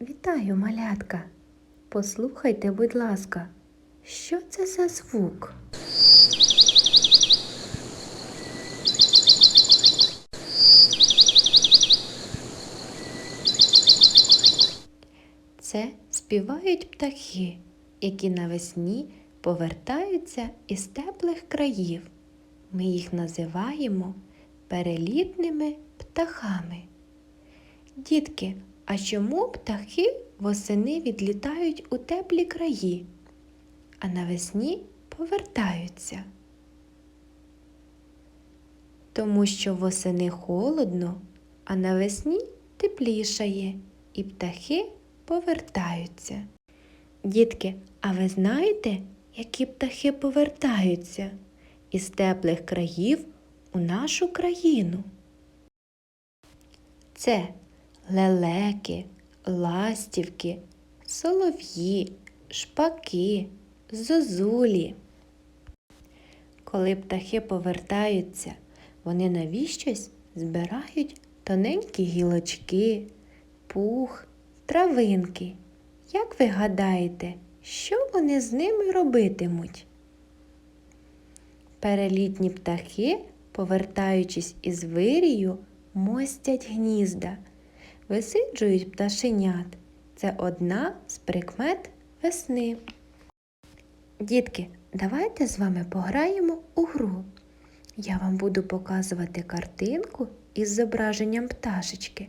Вітаю, малятка. Послухайте, будь ласка, що це за звук? Це співають птахи, які навесні повертаються із теплих країв. Ми їх називаємо перелітними птахами. Дітки, а чому птахи восени відлітають у теплі краї, а навесні повертаються? Тому що восени холодно, а навесні теплішає, і птахи повертаються. Дітки, а ви знаєте, які птахи повертаються із теплих країв у нашу країну? Це лелеки, ластівки, солов'ї, шпаки, зозулі. Коли птахи повертаються, вони навіщось збирають тоненькі гілочки, пух, травинки. Як ви гадаєте, що вони з ними робитимуть? Перелітні птахи, повертаючись із вирію, мостять гнізда, висиджують пташенят. Це одна з прикмет весни. Дітки, давайте з вами пограємо у гру. Я вам буду показувати картинку із зображенням пташечки,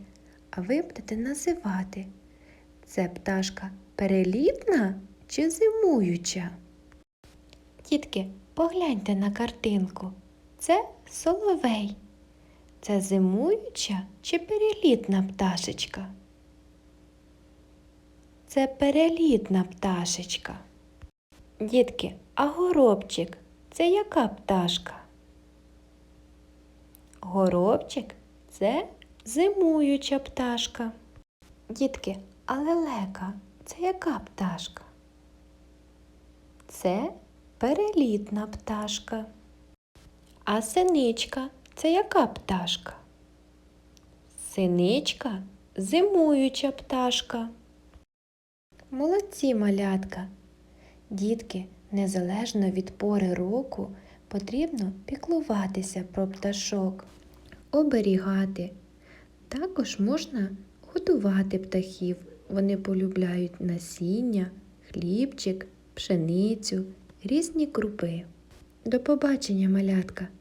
а ви будете називати. Це пташка перелітна чи зимуюча? Дітки, погляньте на картинку. Це соловей. Це зимуюча чи перелітна пташечка? Це перелітна пташечка. Дітки, а горобчик це яка пташка? Горобчик це зимуюча пташка. Дітки, а лелека це яка пташка? Це перелітна пташка. А синичка це яка пташка? Синичка зимуюча пташка. Молодці малятка. Дітки, незалежно від пори року, потрібно піклуватися про пташок, оберігати. Також можна годувати птахів. Вони полюбляють насіння, хлібчик, пшеницю, різні крупи. До побачення, малятка!